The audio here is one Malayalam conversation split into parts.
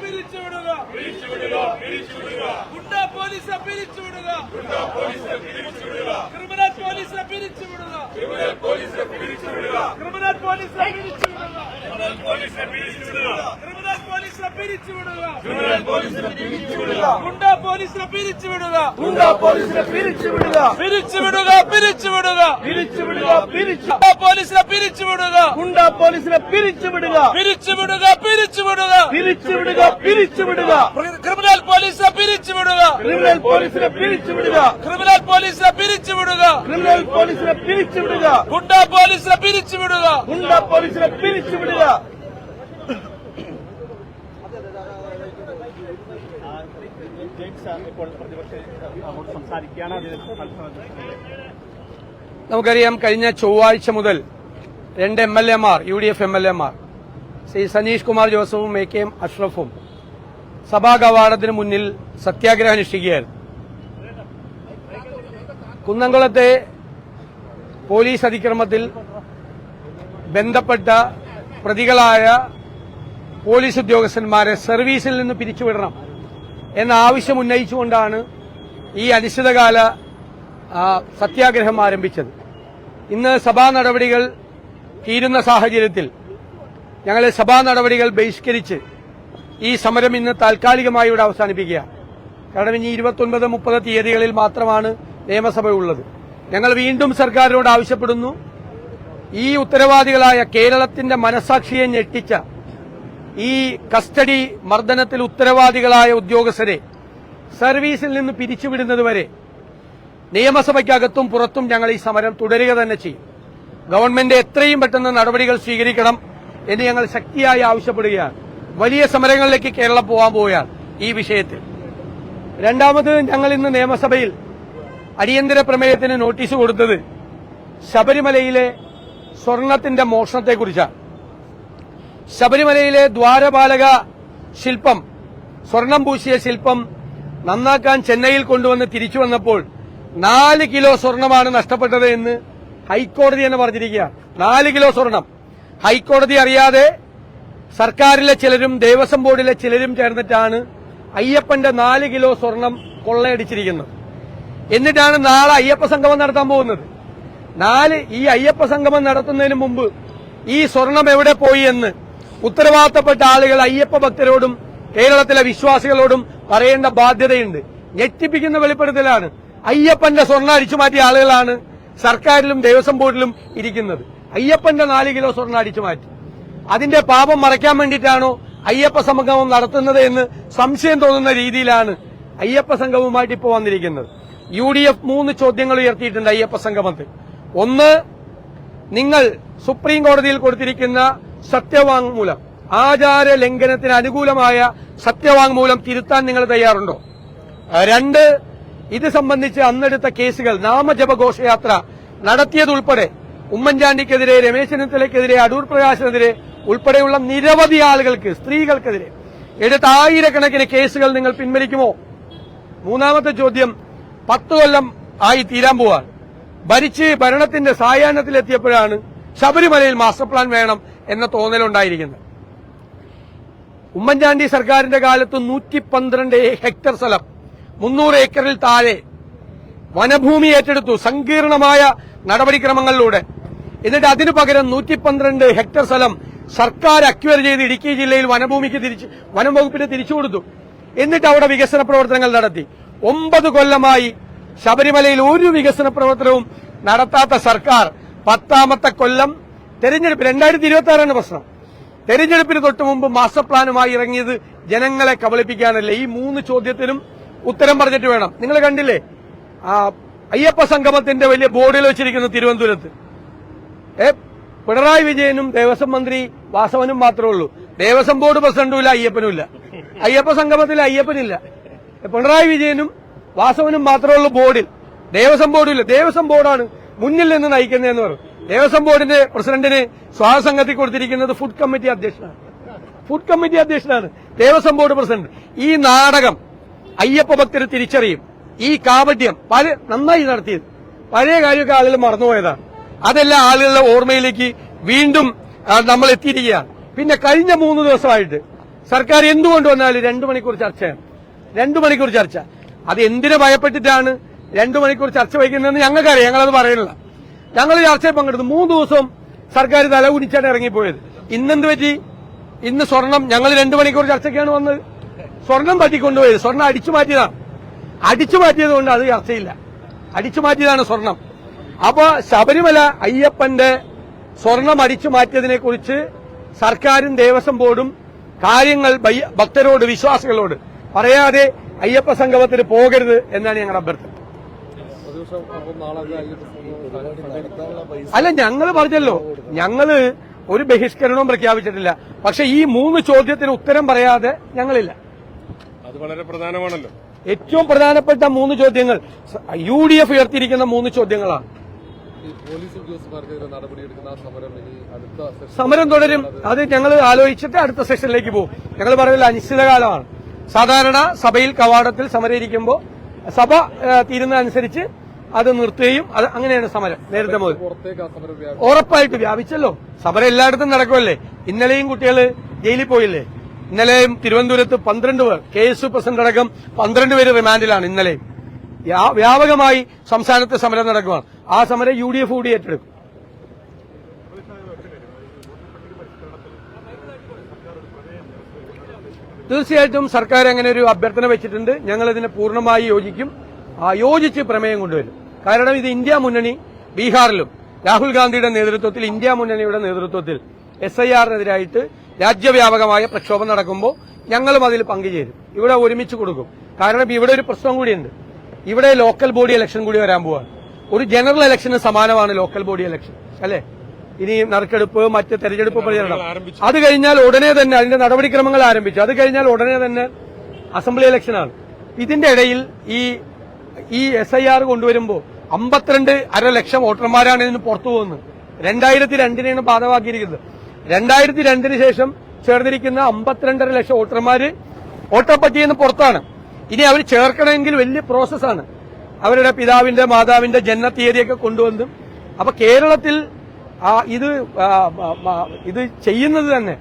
പിരിച്ചുവിടുക പിരിച്ചുവിടുക പിരിച്ചുവിടുക ഗുണ്ട പോലീസ് പിരിച്ചുവിടുക. ഗുണ്ട പോലീസ് പിരിച്ചുവിടുക ക്രിമിനൽ പോലീസ് പിരിച്ചുവിടുക. ക്രിമിനൽ പോലീസ് പിരിച്ചുവിടുക. ക്രിമിനൽ പോലീസ് പിരിച്ചുവിടുക ക്രിമിനൽ പോലീസ് പിരിച്ചുവിടുക. ഗുണ്ട പോലീസിനെ പിരിച്ചുവിടുക ഗുണ്ട പോലീസിനെ പിരിച്ചുവിടുക പിരിച്ചുവിടുക പിരിച്ചുവിടുക പിരിച്ചുവിടുക പിരിച്ചു ഗുണ്ട പോലീസിനെ പിരിച്ചുവിടുക ഗുണ്ട പോലീസിനെ പിരിച്ചുവിടുക പിരിച്ചുവിടുക പിരിച്ചുവിടുക പിരിച്ചുവിടുക പിരിച്ചുവിടുക ക്രിമിനൽ പോലീസിനെ പിരിച്ചുവിടുക ക്രിമിനൽ പോലീസിനെ പിരിച്ചുവിടുക ക്രിമിനൽ പോലീസിനെ പിരിച്ചുവിടുക ക്രിമിനൽ പോലീസിനെ പിരിച്ചുവിടുക ഗുണ്ട പോലീസിനെ പോലീസിനെ പിരിച്ചുവിടുക നമുക്കറിയാം കഴിഞ്ഞ ചൊവ്വാഴ്ച മുതൽ രണ്ട് എം എൽ എമാർ U D F M L എമാർ ശ്രീ സനീഷ് കുമാർ ജോസഫും എ കെ എം അഷ്റഫും സഭാ കവാടത്തിന് മുന്നിൽ സത്യാഗ്രഹം അനുഷ്ഠിക്കുകയായിരുന്നു. കുന്നംകുളത്തെ പോലീസ് അതിക്രമത്തിൽ ബന്ധപ്പെട്ട പ്രതികളായ പോലീസ് ഉദ്യോഗസ്ഥന്മാരെ സർവീസിൽ നിന്ന് പിരിച്ചുവിടണം എന്ന ആവശ്യം ഉന്നയിച്ചുകൊണ്ടാണ് ഈ അനിശ്ചിതകാല സത്യാഗ്രഹം ആരംഭിച്ചത്. ഇന്ന് സഭാ നടപടികൾ തീരുന്ന സാഹചര്യത്തിൽ ഞങ്ങൾ സഭാ നടപടികൾ ബഹിഷ്കരിച്ച് ഈ സമരം ഇന്ന് താൽക്കാലികമായി ഇവിടെ അവസാനിപ്പിക്കുകയാണ്. കാരണം ഇനി ഇരുപത്തൊൻപത് മുപ്പത് തീയതികളിൽ മാത്രമാണ് നിയമസഭയുള്ളത് ഞങ്ങൾ വീണ്ടും സർക്കാരിനോട് ആവശ്യപ്പെടുന്നു. ഈ ഉത്തരവാദികളായ കേരളത്തിന്റെ മനസാക്ഷിയെ ഞെട്ടിച്ച ഈ കസ്റ്റഡി മർദ്ദനത്തിൽ ഉത്തരവാദികളായ ഉദ്യോഗസ്ഥരെ സർവീസിൽ നിന്ന് പിരിച്ചുവിടുന്നതുവരെ നിയമസഭയ്ക്കകത്തും പുറത്തും ഞങ്ങൾ ഈ സമരം തുടരുക തന്നെ ചെയ്യും. ഗവൺമെന്റ് എത്രയും പെട്ടെന്ന് നടപടികൾ സ്വീകരിക്കണം എന്ന് ഞങ്ങൾ ശക്തിയായി ആവശ്യപ്പെടുകയാണ്. വലിയ സമരങ്ങളിലേക്ക് കേരളം പോകാൻ പോവുകയാണ് ഈ വിഷയത്തിൽ. രണ്ടാമത് ഞങ്ങൾ ഇന്ന് നിയമസഭയിൽ അടിയന്തര പ്രമേയത്തിന് നോട്ടീസ് കൊടുത്തത് ശബരിമലയിലെ സ്വർണത്തിന്റെ മോഷണത്തെക്കുറിച്ചാണ്. ശബരിമലയിലെ ദ്വാരപാലക ശില്പം സ്വർണം പൂശിയ ശില്പം നന്നാക്കാൻ ചെന്നൈയിൽ കൊണ്ടുവന്ന് തിരിച്ചു വന്നപ്പോൾ നാല് കിലോ സ്വർണമാണ് നഷ്ടപ്പെട്ടത് എന്ന് ഹൈക്കോടതി എന്ന് പറഞ്ഞിരിക്കുകയാണ് നാല് കിലോ സ്വർണം. ഹൈക്കോടതി അറിയാതെ സർക്കാരിലെ ചിലരും ദേവസ്വം ബോർഡിലെ ചിലരും ചേർന്നിട്ടാണ് അയ്യപ്പന്റെ നാല് കിലോ സ്വർണം കൊള്ളയടിച്ചിരിക്കുന്നത്. എന്നിട്ടാണ് നാളെ അയ്യപ്പ സംഗമം നടത്താൻ പോകുന്നത്. നാല് ഈ അയ്യപ്പ സംഗമം നടത്തുന്നതിന് മുമ്പ് ഈ സ്വർണം എവിടെ പോയി എന്ന് ഉത്തരവാദിത്തപ്പെട്ട ആളുകൾ അയ്യപ്പ ഭക്തരോടും കേരളത്തിലെ വിശ്വാസികളോടും പറയേണ്ട ബാധ്യതയുണ്ട്. ഞെട്ടിപ്പിക്കുന്ന വെളിപ്പെടുത്തലാണ്. അയ്യപ്പന്റെ സ്വർണ അടിച്ചു മാറ്റിയ ആളുകളാണ് സർക്കാരിലും ദേവസ്വം ബോർഡിലും ഇരിക്കുന്നത്. അയ്യപ്പന്റെ നാല് കിലോ സ്വർണ അടിച്ചു മാറ്റി. അതിന്റെ പാപം മറയ്ക്കാൻ വേണ്ടിയിട്ടാണോ അയ്യപ്പ സംഗമം നടത്തുന്നത് എന്ന് സംശയം തോന്നുന്ന രീതിയിലാണ് അയ്യപ്പ സംഗമവുമായിട്ട് ഇപ്പോൾ വന്നിരിക്കുന്നത്. യു ഡി എഫ് മൂന്ന് ചോദ്യങ്ങൾ ഉയർത്തിയിട്ടുണ്ട് അയ്യപ്പ സംഗമത്തിൽ. ഒന്ന് നിങ്ങൾ സുപ്രീം കോടതിയിൽ കൊടുത്തിരിക്കുന്ന സത്യവാങ്മൂലം. ആചാര ലംഘനത്തിന് അനുകൂലമായ സത്യവാങ്മൂലം തിരുത്താൻ നിങ്ങൾ തയ്യാറുണ്ടോ? രണ്ട് ഇത് സംബന്ധിച്ച് അന്നെടുത്ത കേസുകൾ നാമജപ ഘോഷയാത്ര നടത്തിയതുൾപ്പെടെ ഉമ്മൻചാണ്ടിക്കെതിരെ രമേശ് ചെന്നിത്തലയ്ക്കെതിരെ അടൂർ പ്രകാശിനെതിരെ ഉൾപ്പെടെയുള്ള നിരവധി ആളുകൾക്ക് സ്ത്രീകൾക്കെതിരെ എടുത്ത ആയിരക്കണക്കിന് കേസുകൾ നിങ്ങൾ പിൻവലിക്കുമോ? മൂന്നാമത്തെ ചോദ്യം പത്ത് കൊല്ലം ആയി തീരാൻ പോവാണ്. ഭരിച്ച് ഭരണത്തിന്റെ സായാഹ്നത്തിലെത്തിയപ്പോഴാണ് ശബരിമലയിൽ മാസ്റ്റർ പ്ലാൻ വേണം എന്ന തോന്നലുണ്ടായിരിക്കുന്നത്. ഉമ്മൻചാണ്ടി സർക്കാരിന്റെ കാലത്ത് നൂറ്റി പന്ത്രണ്ട് ഹെക്ടർ സ്ഥലം മുന്നൂറ് ഏക്കറിൽ താഴെ വനഭൂമി ഏറ്റെടുത്തു. സങ്കീർണമായ നടപടിക്രമങ്ങളിലൂടെ. എന്നിട്ട് അതിനു പകരം നൂറ്റി പന്ത്രണ്ട് ഹെക്ടർ സ്ഥലം സർക്കാർ അക്വയർ ചെയ്ത് ഇടുക്കി ജില്ലയിൽ വനഭൂമിക്ക് തിരിച്ച് വനം വകുപ്പിന് തിരിച്ചു കൊടുത്തു. എന്നിട്ട് അവിടെ വികസന പ്രവർത്തനങ്ങൾ നടത്തി. ഒമ്പത് കൊല്ലമായി ശബരിമലയിൽ ഒരു വികസന പ്രവർത്തനവും നടത്താത്ത സർക്കാർ പത്താമത്തെ കൊല്ലം തെരഞ്ഞെടുപ്പ് രണ്ടായിരത്തി ഇരുപത്തി ആറാണ് പ്രശ്നം. തെരഞ്ഞെടുപ്പിന് തൊട്ട് മുമ്പ് മാസ്റ്റർ പ്ലാനുമായി ഇറങ്ങിയത് ജനങ്ങളെ കബളിപ്പിക്കാനല്ലേ. ഈ മൂന്ന് ചോദ്യത്തിനും ഉത്തരം പറഞ്ഞിട്ട് വേണം. നിങ്ങൾ കണ്ടില്ലേ? ആ അയ്യപ്പ സംഗമത്തിന്റെ വലിയ ബോർഡിൽ വെച്ചിരിക്കുന്നു തിരുവനന്തപുരത്ത്. ഏ പിണറായി വിജയനും ദേവസ്വം മന്ത്രി വാസവനും മാത്രമേ ഉള്ളൂ. ദേവസ്വം ബോർഡ് പ്രസിഡന്റും ഇല്ല അയ്യപ്പനും ഇല്ല. അയ്യപ്പ സംഗമത്തിൽ അയ്യപ്പനില്ല. പിണറായി വിജയനും വാസവനും മാത്രമേ ഉള്ളൂ ബോർഡിൽ. ദേവസ്വം ബോർഡും ഇല്ല. ദേവസ്വം ബോർഡാണ് മുന്നിൽ നിന്ന് നയിക്കുന്നതെന്ന് പറഞ്ഞു ദേവസ്വം ബോർഡിന്റെ പ്രസിഡന്റിന് സ്വാസംഘത്തിൽ കൊടുത്തിരിക്കുന്നത് ഫുഡ് കമ്മിറ്റി അധ്യക്ഷനാണ്. Food committee അധ്യക്ഷനാണ്. Devaswom board president. ഈ നാടകം അയ്യപ്പ ഭക്തർ തിരിച്ചറിയും. ഈ കാപട്യം പല നന്നായി നടത്തിയത്. പഴയ കാര്യമൊക്കെ ആളുകൾ മറന്നുപോയതാണ്. അതെല്ലാം ആളുകളുടെ ഓർമ്മയിലേക്ക് വീണ്ടും നമ്മൾ എത്തിയിരിക്കുകയാണ്. പിന്നെ കഴിഞ്ഞ മൂന്ന് ദിവസമായിട്ട് സർക്കാർ എന്തുകൊണ്ട് വന്നാലും രണ്ടു മണിക്കൂർ ചർച്ചയാണ്. രണ്ടു മണിക്കൂർ ചർച്ച. അത് എന്തിനു ഭയപ്പെട്ടിട്ടാണ് രണ്ടു മണിക്കൂർ ചർച്ച വയ്ക്കുന്നതെന്ന് ഞങ്ങൾക്കറിയാം. ഞങ്ങളത് പറയുന്നില്ല ഞങ്ങൾ ചർച്ചയിൽ പങ്കെടുത്തു. മൂന്ന് ദിവസം സർക്കാർ തല കുനിച്ചാണ് ഇറങ്ങിപ്പോയത്. ഇന്നെന്ത് പറ്റി? ഇന്ന് സ്വർണം ഞങ്ങൾ രണ്ടു മണിക്കൂർ ചർച്ചയ്ക്കാണ് വന്നത്. സ്വർണം തട്ടിക്കൊണ്ടുപോയത് സ്വർണം അടിച്ചു മാറ്റിയതാണ്. അടിച്ചു മാറ്റിയത് കൊണ്ട് അത് ചർച്ചയില്ല. അടിച്ചു മാറ്റിയതാണ് സ്വർണം. അപ്പൊ ശബരിമല അയ്യപ്പന്റെ സ്വർണം അടിച്ചു മാറ്റിയതിനെ കുറിച്ച് സർക്കാരും ദേവസ്വം ബോർഡും കാര്യങ്ങൾ ഭക്തരോട് വിശ്വാസികളോട് പറയാതെ അയ്യപ്പ സംഗമത്തിന് പോകരുത് എന്നാണ് ഞങ്ങളുടെ അഭ്യർത്ഥന. അല്ല ഞങ്ങൾ പറഞ്ഞല്ലോ. ഞങ്ങൾ ഒരു ബഹിഷ്കരണവും പ്രഖ്യാപിച്ചിട്ടില്ല. പക്ഷെ ഈ മൂന്ന് ചോദ്യത്തിന് ഉത്തരം പറയാതെ ഞങ്ങളില്ല. അത് വളരെ പ്രധാനമാണല്ലോ. ഏറ്റവും പ്രധാനപ്പെട്ട മൂന്ന് ചോദ്യങ്ങൾ. യു ഡി എഫ് ഉയർത്തിയിരിക്കുന്ന മൂന്ന് ചോദ്യങ്ങളാണ്. സമരം ഇനി അടുത്ത സെഷൻ സമരം തുടരും. അത് ഞങ്ങൾ ആലോചിച്ചിട്ട് അടുത്ത സെഷനിലേക്ക് പോകും. ഞങ്ങൾ പറയുന്നത് അനിശ്ചിതകാലമാണ്. സാധാരണ സഭയിൽ കവാടത്തിൽ സമരം ഇരിക്കുമ്പോൾ സഭ തീരുന്ന തീരുന്നതനുസരിച്ച് അത് നിർത്തുകയും അത് അങ്ങനെയാണ് സമരം. നേരത്തെ മുതൽ. ഉറപ്പായിട്ട് വ്യാപിച്ചല്ലോ. സമരം എല്ലായിടത്തും നടക്കുമല്ലേ ഇന്നലെയും കുട്ടികൾ ജയിലിൽ പോയില്ലേ? ഇന്നലെയും തിരുവനന്തപുരത്ത് പന്ത്രണ്ട് പേർ കെ എസ് യു പ്രസിഡന്റ് അടക്കം പന്ത്രണ്ട് പേര് റിമാൻഡിലാണ് ഇന്നലെയും. വ്യാ- വ്യാപകമായി സംസ്ഥാനത്ത് സമരം നടക്കുകയാണ് ആ സമരം യു ഡി എഫ് കൂടി ഏറ്റെടുക്കും. തീർച്ചയായിട്ടും സർക്കാർ അങ്ങനെ ഒരു അഭ്യർത്ഥന വെച്ചിട്ടുണ്ട്. ഞങ്ങൾ ഇതിനെ പൂർണമായി യോജിക്കും. യോജിച്ച് പ്രമേയം കൊണ്ടുവരും. കാരണം ഇത് ഇന്ത്യ മുന്നണി ബീഹാറിലും രാഹുൽ ഗാന്ധിയുടെ നേതൃത്വത്തിൽ ഇന്ത്യ മുന്നണിയുടെ നേതൃത്വത്തിൽ എസ് ഐ ആറിനെതിരായിട്ട് രാജ്യവ്യാപകമായ പ്രക്ഷോഭം നടക്കുമ്പോൾ ഞങ്ങളും അതിൽ പങ്കുചേരും. ഇവിടെ ഒരുമിച്ച് കൊടുക്കും. കാരണം ഇവിടെ ഒരു പ്രശ്നം കൂടിയുണ്ട്. ഇവിടെ ലോക്കൽ ബോഡി ഇലക്ഷൻ കൂടി വരാൻ പോവാണ്. ഒരു ജനറൽ ഇലക്ഷന് സമാനമാണ് ലോക്കൽ ബോഡി ഇലക്ഷൻ അല്ലേ? ഇനി നറുക്കെടുപ്പ് മറ്റ് തെരഞ്ഞെടുപ്പ് പ്രചരണം. അത് കഴിഞ്ഞാൽ ഉടനെ തന്നെ അതിന്റെ നടപടിക്രമങ്ങൾ ആരംഭിച്ചു. അത് കഴിഞ്ഞാൽ ഉടനെ തന്നെ അസംബ്ലി ഇലക്ഷനാണ്. ഇതിന്റെ ഇടയിൽ ഈ ഈ എസ് ഐ ആർ കൊണ്ടുവരുമ്പോൾ അമ്പത്തിരണ്ട് അര ലക്ഷം വോട്ടർമാരാണ് ഇതിന് പുറത്തു പോകുന്നത്. രണ്ടായിരത്തി രണ്ടിനെയാണ് ബാധമാക്കിയിരിക്കുന്നത് രണ്ടായിരത്തി രണ്ടിന് ശേഷം ചേർന്നിരിക്കുന്ന അമ്പത്തിരണ്ടര ലക്ഷം വോട്ടർമാര് വോട്ടർപട്ടിയിൽ നിന്ന് പുറത്താണ്. ഇനി അവർ ചേർക്കണമെങ്കിൽ വലിയ പ്രോസസ്സാണ് അവരുടെ പിതാവിന്റെ മാതാവിന്റെ ജന്മതീയതിയൊക്കെ കൊണ്ടുവന്ന് അപ്പൊ കേരളത്തിൽ ഇത് ഇത് ചെയ്യുന്നത് തന്നെ.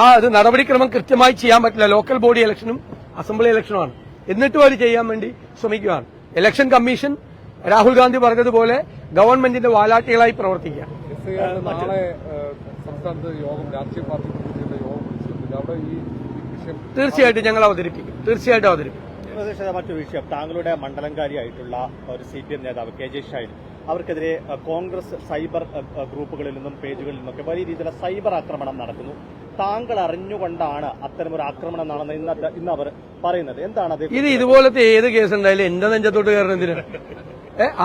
ആ ഒരു നടപടിക്രമം കൃത്യമായി ചെയ്യാൻ പറ്റില്ല. ലോക്കൽ ബോഡി ഇലക്ഷനും അസംബ്ലി ഇലക്ഷനുമാണ്. എന്നിട്ടും അവർ ചെയ്യാൻ വേണ്ടി ശ്രമിക്കുകയാണ്. ഇലക്ഷൻ കമ്മീഷൻ രാഹുൽ ഗാന്ധി പറഞ്ഞതുപോലെ ഗവൺമെന്റിന്റെ വാലാട്ടികളായി പ്രവർത്തിക്കുക. തീർച്ചയായിട്ടും ഞങ്ങൾ അവതരിപ്പിക്കും. തീർച്ചയായിട്ടും അവതരിപ്പിക്കും. പ്രതിഷേധ മറ്റൊരു വിഷയം. താങ്കളുടെ മണ്ഡലംകാരിയായിട്ടുള്ള ഒരു സി പി എം നേതാവ് കെ ജെ ഷൈൻ അവർക്കെതിരെ കോൺഗ്രസ് സൈബർ ഗ്രൂപ്പുകളിൽ നിന്നും പേജുകളിൽ നിന്നൊക്കെ വലിയ രീതിയിലുള്ള സൈബർ ആക്രമണം നടക്കുന്നു. താങ്കൾ അറിഞ്ഞുകൊണ്ടാണ് അത്തരമൊരു ആക്രമണം നടന്ന ഇന്ന് അവർ പറയുന്നത്. എന്താണ് ഇത് ഇതുപോലത്തെ ഏത് കേസ് ഉണ്ടായാലും എന്റെ നെഞ്ചത്തോട്ട് കയറുന്ന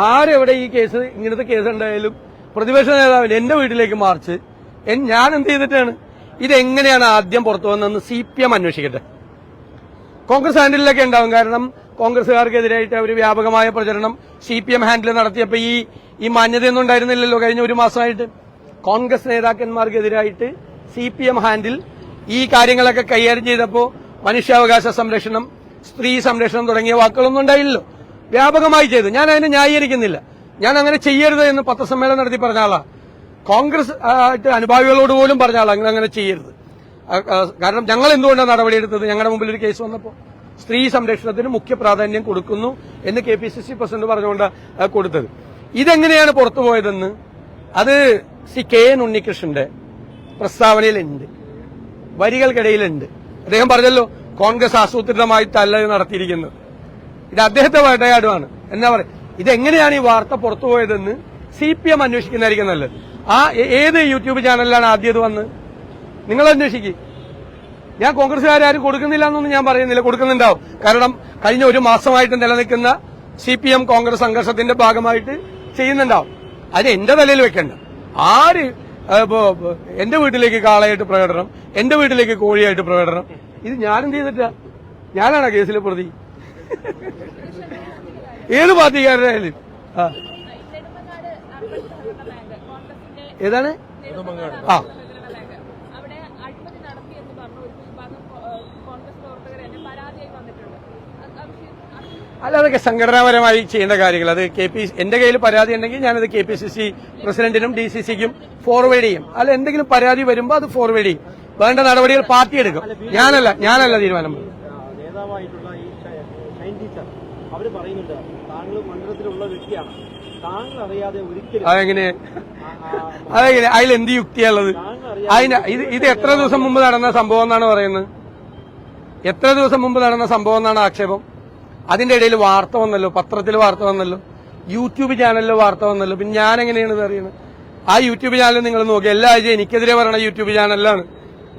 ആരെവിടെ ഈ കേസ് ഇങ്ങനത്തെ കേസ് ഉണ്ടായാലും പ്രതിപക്ഷ നേതാവിന്റെ എന്റെ വീട്ടിലേക്ക് മാർച്ച്. ഞാൻ എന്ത് ചെയ്തിട്ടാണ്? ഇതെങ്ങനെയാണ് ആദ്യം പുറത്തു വന്നതെന്ന് സി പി എം അന്വേഷിക്കട്ടെ. കോൺഗ്രസ് ഹാൻഡിലൊക്കെ ഉണ്ടാവും. കാരണം കോൺഗ്രസുകാർക്കെതിരായിട്ട് അവർ വ്യാപകമായ പ്രചരണം സി പി എം ഹാൻഡിൽ നടത്തിയപ്പോൾ ഈ ഈ മാന്യതയൊന്നും ഉണ്ടായിരുന്നില്ലല്ലോ കഴിഞ്ഞ ഒരു മാസമായിട്ട്. കോൺഗ്രസ് നേതാക്കന്മാർക്കെതിരായിട്ട് സി പി എം ഹാൻഡിൽ ഈ കാര്യങ്ങളൊക്കെ കൈകാര്യം ചെയ്തപ്പോൾ മനുഷ്യാവകാശ സംരക്ഷണം സ്ത്രീ സംരക്ഷണം തുടങ്ങിയ വാക്കുകളൊന്നും ഉണ്ടായില്ലല്ലോ. വ്യാപകമായി ചെയ്തു. ഞാൻ അതിനെ ന്യായീകരിക്കുന്നില്ല. ഞാൻ അങ്ങനെ ചെയ്യരുത് എന്ന് പത്രസമ്മേളനം നടത്തി പറഞ്ഞ ആളാ. കോൺഗ്രസ് ആയിട്ട് അനുഭാവികളോട് പോലും പറഞ്ഞ ആളാ. അങ്ങനെ അങ്ങനെ ചെയ്യരുത്. കാരണം ഞങ്ങൾ എന്തുകൊണ്ടാണ് നടപടിയെടുത്തത്? ഞങ്ങളുടെ മുമ്പിൽ ഒരു കേസ് വന്നപ്പോൾ സ്ത്രീ സംരക്ഷണത്തിന് മുഖ്യ പ്രാധാന്യം കൊടുക്കുന്നു എന്ന് K P C C president പറഞ്ഞുകൊണ്ട് കൊടുത്തത്. ഇതെങ്ങനെയാണ് പുറത്തുപോയതെന്ന് അത് സി കെ എൻ ഉണ്ണികൃഷ്ണന്റെ പ്രസ്താവനയിലുണ്ട്. വരികൾക്കിടയിലുണ്ട്. അദ്ദേഹം പറഞ്ഞല്ലോ കോൺഗ്രസ് ആസൂത്രിതമായിട്ടല്ല ഇത് നടത്തിയിരിക്കുന്നത്. ഇത് അദ്ദേഹത്തെ വേട്ടയാടുമാണ് എന്നാ പറയുക ഇതെങ്ങനെയാണ് ഈ വാർത്ത പുറത്തുപോയതെന്ന് സി പി എം അന്വേഷിക്കുന്നതായിരിക്കും നല്ലത്. ആ ഏത് യൂട്യൂബ് ചാനലിലാണ് ആദ്യം ഇത് വന്ന് നിങ്ങൾ അന്വേഷിക്കും. ഞാൻ കോൺഗ്രസ്സുകാരും കൊടുക്കുന്നില്ല എന്നൊന്നും ഞാൻ പറയുന്നില്ല. കൊടുക്കുന്നുണ്ടാവും. കാരണം കഴിഞ്ഞ ഒരു മാസമായിട്ട് നിലനിൽക്കുന്ന സി പി എം കോൺഗ്രസ് സംഘർഷത്തിന്റെ ഭാഗമായിട്ട് ചെയ്യുന്നുണ്ടാവും. അത് എന്റെ തലയിൽ വെക്കണ്ട. ആര് എന്റെ വീട്ടിലേക്ക് കാളയായിട്ട് പ്രകടനം എന്റെ വീട്ടിലേക്ക് കോഴിയായിട്ട് പ്രകടനം. ഇത് ഞാനെന്ത് ചെയ്തിട്ടാ? ഞാനാണ് കേസിലെ പ്രതി? ഏത് പാർട്ടിക്കാരനായാലും. ഏതാണ്? ആ. അർബൻ സഹകരണ ബാങ്ക് അവിടെ അഴിമതി നടത്തിയെന്ന് പറഞ്ഞു ഒരു വിഭാഗം കോ- ഏഹ് കോൺഗ്രസ് പ്രവർത്തകർ എന്നെ പരാതിയായി വന്നിട്ടുണ്ട് അത് ആ വിഷയം അത് അല്ല അതൊക്കെ സംഘടനാപരമായി ചെയ്യേണ്ട കാര്യങ്ങൾ. അത് കെ പി എന്റെ കയ്യിൽ പരാതി ഉണ്ടെങ്കിൽ ഞാനത് കെ പി സി സി പ്രസിഡന്റിനും ഡി സി സിക്കും ഫോർവേഡ് ചെയ്യും. അല്ല എന്തെങ്കിലും പരാതി വരുമ്പോൾ അത് ഫോർവേഡ് ചെയ്യും. വേണ്ട നടപടികൾ പാർട്ടി എടുക്കും. ഞാനല്ല ഞാനല്ല തീരുമാനം. പറയുന്നുണ്ട് താങ്കൾ മണ്ഡലത്തിലുള്ള വ്യക്തിയാണ്. താങ്കൾ അറിയാതെ ഒരിക്കലും അതെങ്ങനെ? അതെങ്ങനെ? അതിൽ എന്ത് യുക്തിയുള്ളത് അതിന് ഇത് ഇത് എത്ര ദിവസം മുമ്പ് നടന്ന സംഭവം എന്നാണ് പറയുന്നത്? എത്ര ദിവസം മുമ്പ് നടന്ന സംഭവം എന്നാണ് ആക്ഷേപം? അതിന്റെ ഇടയിൽ വാർത്ത വന്നല്ലോ പത്രത്തിൽ വാർത്ത വന്നല്ലോ യൂട്യൂബ് ചാനലിൽ വാർത്ത വന്നല്ലോ. പിന്നെ ഞാൻ എങ്ങനെയാണ് അറിയുന്നത്? ആ യൂട്യൂബ് ചാനൽ നിങ്ങൾ നോക്കി. എല്ലാ ആഴ്ചയും എനിക്കെതിരെ പറയണ യൂട്യൂബ് ചാനലിലാണ്.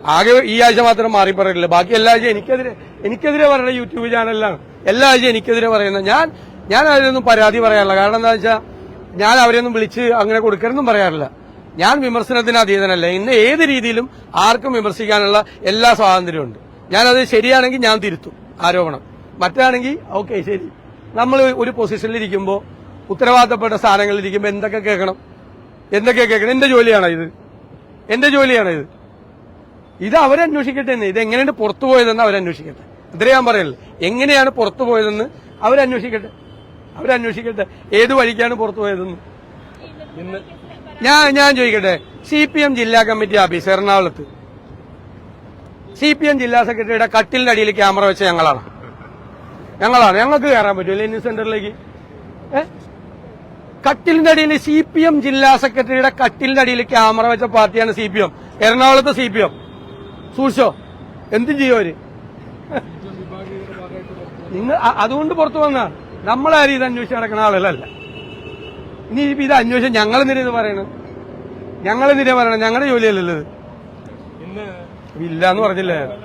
ആകെ ഈ ആഴ്ച മാത്രം മാറി പറയില്ല ബാക്കി എല്ലാ ആഴ്ചയും എനിക്കെതിരെ എനിക്കെതിരെ പറയുന്ന യൂട്യൂബ് ചാനലിലാണ്. എല്ലാ ആഴ്ചയും എനിക്കെതിരെ പറയുന്നത് ഞാൻ ഞാൻ അതിലൊന്നും പരാതി പറയാറില്ല. കാരണം എന്താ വെച്ചാൽ ഞാൻ അവരെയൊന്നും വിളിച്ച് അങ്ങനെ കൊടുക്കരുതെന്നും പറയാറില്ല. ഞാൻ വിമർശനത്തിന് അതീതനല്ല. ഇന്ന് ഏത് രീതിയിലും ആർക്കും വിമർശിക്കാനുള്ള എല്ലാ സ്വാതന്ത്ര്യമുണ്ട് ഞാനത് ശരിയാണെങ്കിൽ ഞാൻ തിരുത്തും. ആരോപണം. മറ്റാണെങ്കിൽ ഓക്കെ ശരി. നമ്മൾ ഒരു പൊസിഷനിൽ ഇരിക്കുമ്പോൾ ഉത്തരവാദിത്തപ്പെട്ട സ്ഥാനങ്ങളിലിരിക്കുമ്പോൾ എന്തൊക്കെ കേൾക്കണം? എന്തൊക്കെ കേൾക്കണം? എന്റെ ജോലിയാണോ ഇത്? എന്റെ ജോലിയാണോ ഇത്? ഇത് അവരന്വേഷിക്കട്ടെ എന്ന്. ഇത് എങ്ങനെയാണ് പുറത്തു പോയതെന്ന് അവരന്വേഷിക്കട്ടെ. ഇത്രേ ഞാൻ പറയല്ലേ എങ്ങനെയാണ് പുറത്തു പോയതെന്ന് അവരന്വേഷിക്കട്ടെ. അവരന്വേഷിക്കട്ടെ. ഏത് വഴിക്കാണ് പുറത്തു പോയതെന്ന്? ഞാൻ ഞാൻ ചോദിക്കട്ടെ. സി പി എം ജില്ലാ കമ്മിറ്റി ഓഫീസ് എറണാകുളത്ത്. സി പി എം ജില്ലാ സെക്രട്ടറിയുടെ കട്ടിലിന്റെ അടിയിൽ ക്യാമറ വെച്ച ഞങ്ങളാണ്. ഞങ്ങളാണ്. ഞങ്ങൾക്ക് കയറാൻ പറ്റുമോ? ലെനിൻ സെന്ററിലേക്ക് ഏ? കട്ടിലിന്റെ അടിയിൽ സി പി എം ജില്ലാ സെക്രട്ടറിയുടെ കട്ടിലിന്റെ അടിയിൽ ക്യാമറ വെച്ച പാർട്ടിയാണ് സി പി എം എറണാകുളത്തെ സി പി എം സൂക്ഷിച്ചോ? എന്തും ചെയ്യും അവർ? നിങ്ങൾ അതുകൊണ്ട് പുറത്തു വന്നാണ് നമ്മളാരും ഇത് അന്വേഷിച്ച് നടക്കുന്ന ആളുകളല്ല. ഇനി ഇത് അന്വേഷിച്ച് ഞങ്ങൾ എന്തിനാ ഇത് പറയണത്? ഞങ്ങൾ എന്തിനാ പറയണത്? ഞങ്ങളുടെ ജോലിയല്ലല്ലോ ഇത്. ഇല്ല എന്ന് പറഞ്ഞില്ലേ?